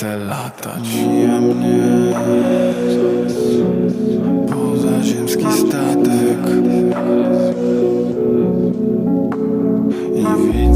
chcę latać. Jemnie Pozaziemski statek. I widzę